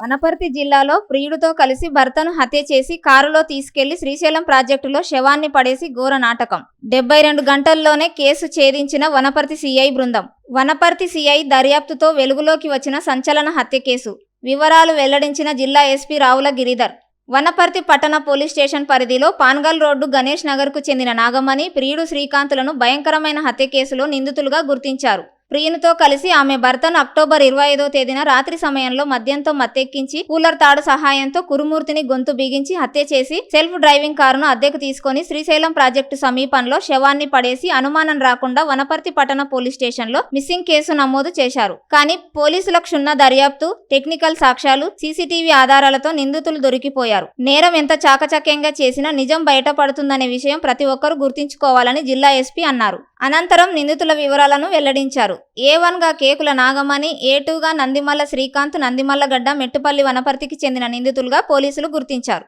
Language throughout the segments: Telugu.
వనపర్తి జిల్లాలో ప్రియుడితో కలిసి భర్తను హత్య చేసి కారులో తీసుకెళ్ళి శ్రీశైలం ప్రాజెక్టులో శవాన్ని పడేసి ఘోర నాటకం. డెబ్బై రెండు గంటల్లోనే కేసు ఛేదించిన వనపర్తి సిఐ బృందం. వనపర్తి సిఐ దర్యాప్తుతో వెలుగులోకి వచ్చిన సంచలన హత్య కేసు. వివరాలు వెల్లడించిన జిల్లా ఎస్పీ రావుల గిరిధర్. వనపర్తి పట్టణ పోలీస్ స్టేషన్ పరిధిలో పాన్గల్ రోడ్డు గణేష్ నగర్కు చెందిన నాగమణి ప్రియుడు శ్రీకాంతులను భయంకరమైన హత్య కేసులో నిందితులుగా గుర్తించారు. ప్రియునితో కలిసి ఆమె భర్తను అక్టోబర్ ఇరవై ఐదో తేదీన రాత్రి సమయంలో మద్యంతో మత్తెక్కించి కూలర్ తాడు సహాయంతో కురుమూర్తిని గొంతు బిగించి హత్య చేసి సెల్ఫ్ డ్రైవింగ్ కారును అద్దెకు తీసుకొని శ్రీశైలం ప్రాజెక్టు సమీపంలో శవాన్ని పడేసి అనుమానం రాకుండా వనపర్తి పట్టణ పోలీస్ స్టేషన్లో మిస్సింగ్ కేసు నమోదు చేశారు. కానీ పోలీసుల క్షుణ్ణ దర్యాప్తు టెక్నికల్ సాక్ష్యాలు సీసీటీవీ ఆధారాలతో నిందితులు దొరికిపోయారు. నేరం ఎంత చాకచక్యంగా చేసినా నిజం బయటపడుతుందనే విషయం ప్రతి ఒక్కరూ గుర్తుంచుకోవాలని జిల్లా ఎస్పీ అన్నారు. అనంతరం నిందితుల వివరాలను వెల్లడించారు. ఏ వన్గా కేకుల నాగమణి ఏ టూ గా నందిమల్ల శ్రీకాంత్ నందిమల్లగడ్డ మెట్టుపల్లి వనపర్తికి చెందిన నిందితులుగా పోలీసులు గుర్తించారు.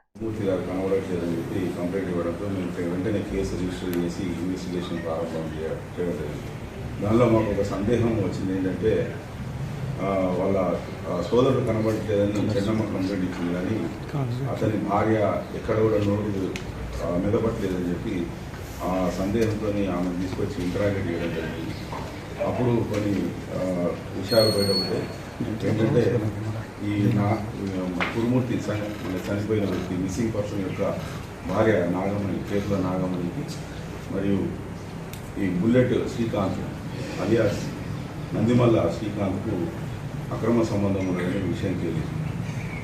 దానిలో మాకు ఒక సందేహం వచ్చింది ఏంటంటే ఆ, వాళ్ళ సోదరుడు కనబడట్లేదని చెన్నమ్మ కంప్లైంట్ ఇచ్చింది కానీ అతని భార్య ఎక్కడ కూడా నోరు మెదపట్లేదని చెప్పి ఆ సందేహంతో ఆమె తీసుకొచ్చి ఇంటరాక్ట్ చేయడం జరిగింది. అప్పుడు కొన్ని విషయాలు బయటపడ్డాయి. ఏంటంటే ఈ నా కురుమూర్తి చనిపోయిన వ్యక్తి మిస్సింగ్ పర్సన్ యొక్క భార్య నాగమణి కేసుల నాగమణికి మరియు ఈ బుల్లెట్ శ్రీకాంత్ అలియాస్ నందిమల్ల శ్రీకాంత్కు అక్రమ సంబంధం ఉన్నదనే విషయం తెలియదు.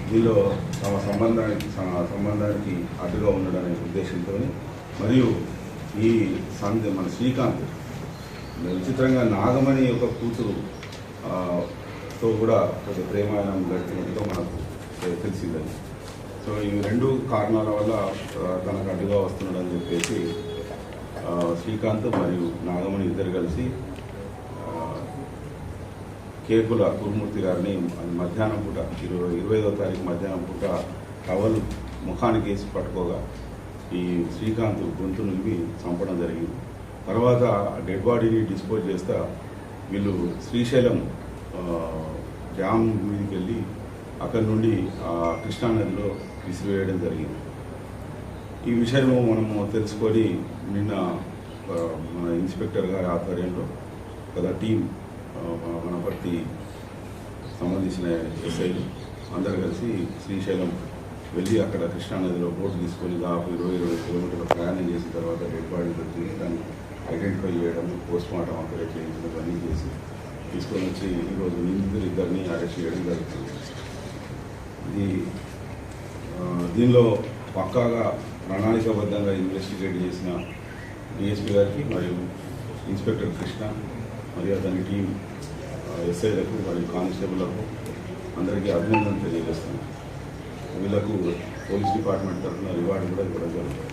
దీనిలో తమ సంబంధానికి సంబంధానికి అడ్డుగా ఉండడనే ఉద్దేశంతో మరియు ఈ సంధ్య మన శ్రీకాంత్. విచిత్రంగా నాగమణి యొక్క కూతురు తో కూడా కొంచెం ప్రేమాయణం గడిచినట్టుగా మనకు తెలిసిందని సో ఈ రెండు కారణాల వల్ల తనకు అడ్డుగా వస్తున్నాడని చెప్పేసి శ్రీకాంత్ మరియు నాగమణి ఇద్దరు కలిసి కేకుల గురుమూర్తి గారిని మధ్యాహ్నం పూట ఇరవై ఇరవై ఐదో తారీఖు మధ్యాహ్నం పూట టవల్ ముఖానికి వేసి పట్టుకోగా ఈ శ్రీకాంత్ గొంతు నిలిపి చంపడం జరిగింది. తర్వాత డెడ్ బాడీని డిస్పోజ్ చేస్తా వీళ్ళు శ్రీశైలం డ్యామ్ మీదకి వెళ్ళి అక్కడి నుండి ఆ, కృష్ణానదిలో విసిరివేయడం జరిగింది. ఈ విషయము మనము తెలుసుకొని నిన్న మన ఇన్స్పెక్టర్ గారి ఆధ్వర్యంలో కదా టీం మన వనపర్తి సంబంధించిన ఎస్ఐలు అందరు కలిసి శ్రీశైలం వెళ్ళి అక్కడ కృష్ణానదిలో బోటు తీసుకొని దాదాపు ఇరవై ఇరవై కిలోమీటర్ల ప్రయాణం చేసిన తర్వాత డెడ్ బాడీ దొరికింది దాన్ని ఐడెంటిఫై చేయడం పోస్ట్ మార్టం అక్కడ చేయించడం అన్నీ చేసి తీసుకొని వచ్చి ఈరోజు నిందితులు ఇద్దరిని అరెస్ట్ చేయడం జరుగుతుంది. ఇది దీనిలో పక్కాగా ప్రణాళికాబద్ధంగా ఇన్వెస్టిగేట్ చేసిన డిఎస్పీ గారికి మరియు ఇన్స్పెక్టర్ కృష్ణ మరియు అతని టీం ఎస్ఐలకు మరియు కానిస్టేబుల్లకు అందరికీ అభినందనలు తెలియజేస్తున్నాను. వీళ్ళకు పోలీస్ డిపార్ట్మెంట్ తరఫున రివార్డు కూడా ఇవ్వడం జరుగుతుంది